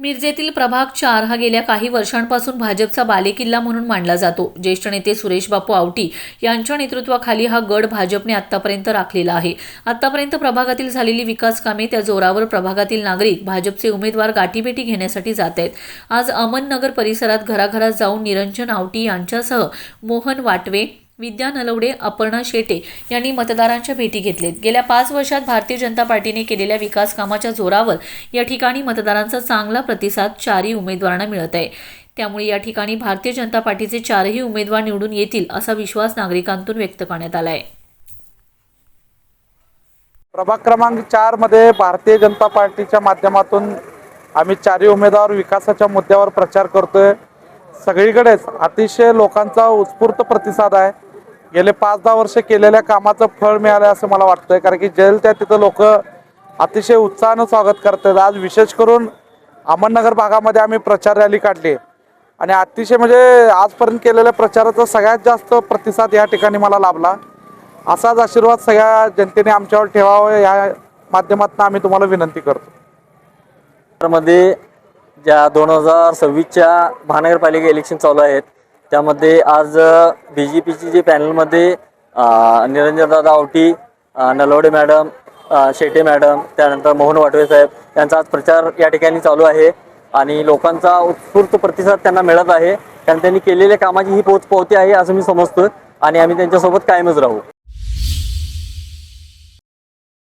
मिरजेतील प्रभाग चार हा गेल्या काही वर्षांपासून भाजपचा बालेकिल्ला म्हणून मानला जातो. ज्येष्ठ नेते सुरेश बापू आवटी यांच्या नेतृत्वाखाली हा गड भाजपने आतापर्यंत राखलेला आहे. आतापर्यंत प्रभागातील झालेली विकास कामे त्या जोरावर प्रभागातील नागरिक भाजपचे उमेदवार गाठीभेटी घेण्यासाठी जात आहेत. आज अमननगर परिसरात घराघरात जाऊन निरंजन आवटी यांच्यासह मोहन वाटवे विद्या नलवडे अपर्णा शेटे यांनी मतदारांच्या भेटी घेतलेत. गेल्या पाच वर्षात भारतीय जनता पार्टीने केलेल्या विकास कामाच्या जोरावर या ठिकाणी मतदारांचा चांगला प्रतिसाद चारही उमेदवारांना मिळत आहे. त्यामुळे या ठिकाणी भारतीय जनता पार्टीचे चारही उमेदवार निवडून येतील असा विश्वास नागरिकांतून व्यक्त करण्यात आला आहे प्रभाग क्रमांक चारमध्ये भारतीय जनता पार्टीच्या माध्यमातून आम्ही चारही उमेदवार विकासाच्या मुद्द्यावर प्रचार करतोय. सगळीकडेच अतिशय लोकांचा उत्स्फूर्त प्रतिसाद आहे. गेले पाच दहा वर्ष केलेल्या कामाचं फळ मिळालं असं मला वाटतंय. कारण की जेल त्या तिथं लोक अतिशय उत्साहानं स्वागत करतात. आज विशेष करून अहमदनगर भागामध्ये आम्ही प्रचार रॅली काढली. आणि अतिशय म्हणजे आजपर्यंत केलेल्या प्रचाराचा सगळ्यात जास्त प्रतिसाद या ठिकाणी मला लाभला. असाच आशीर्वाद सगळ्या जनतेने आमच्यावर ठेवावं या माध्यमातून आम्ही तुम्हाला विनंती करतो. मध्ये ज्या दोन हजार सव्वीसच्या महानगरपालिका इलेक्शन चालू आहेत त्यामध्ये आज बी जे पीची जे पॅनलमध्ये निरंजनदादा आवटी नलवडे मॅडम शेटे मॅडम त्यानंतर मोहन वाटवे साहेब यांचा आज प्रचार या ठिकाणी चालू आहे. आणि लोकांचा उत्स्फूर्त प्रतिसाद त्यांना मिळत आहे. कारण त्यांनी केलेल्या कामाची ही पोच पावती आहे असं मी समजतो आणि आम्ही त्यांच्यासोबत कायमच राहू.